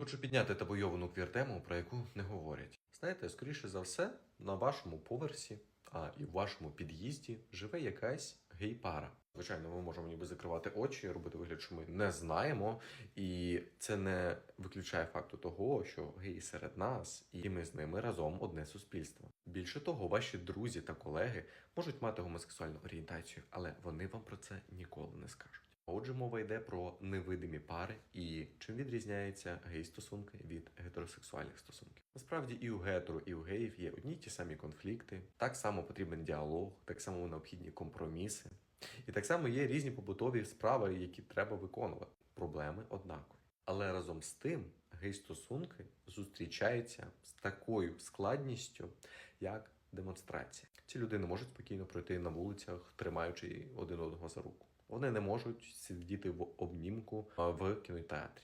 Хочу підняти табуйовану квір-тему, про яку не говорять. Знаєте, скоріше за все, на вашому поверсі, а і в вашому під'їзді живе якась гей-пара. Звичайно, ми можемо ніби закривати очі, робити вигляд, що ми не знаємо, і це не виключає факту того, що геї серед нас, і ми з ними разом одне суспільство. Більше того, ваші друзі та колеги можуть мати гомосексуальну орієнтацію, але вони вам про це ніколи не скажуть. Отже, мова йде про невидимі пари і чим відрізняються гей-стосунки від гетеросексуальних стосунків. Насправді і у гетеро, і у геїв є одні й ті самі конфлікти. Так само потрібен діалог, так само необхідні компроміси. І так само є різні побутові справи, які треба виконувати. Проблеми однакові. Але разом з тим гей-стосунки зустрічаються з такою складністю, як демонстрація. Ці люди не можуть спокійно пройти на вулицях, тримаючи один одного за руку. Вони не можуть сидіти в обнімку в кінотеатрі.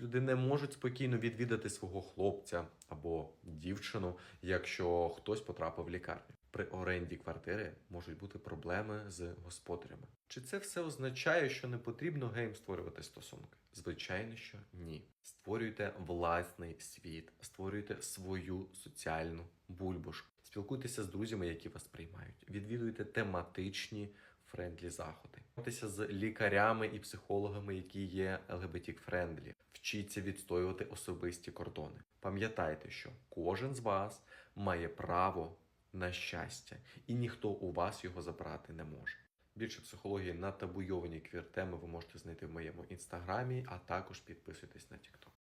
Люди не можуть спокійно відвідати свого хлопця або дівчину, якщо хтось потрапив в лікарню. При оренді квартири можуть бути проблеми з господарями. Чи це все означає, що не потрібно геям створювати стосунки? Звичайно, що ні. Створюйте власний світ, створюйте свою соціальну бульбашку. Спілкуйтеся з друзями, які вас приймають. Відвідуйте тематичні френдлі заходи. З лікарями і психологами, які є лгбтік френдлі. Вчіться відстоювати особисті кордони. Пам'ятайте, що кожен з вас має право на щастя, і ніхто у вас його забрати не може. Більше психології на табуйовані квір-теми ви можете знайти в моєму інстаграмі, а також підписуйтесь на TikTok.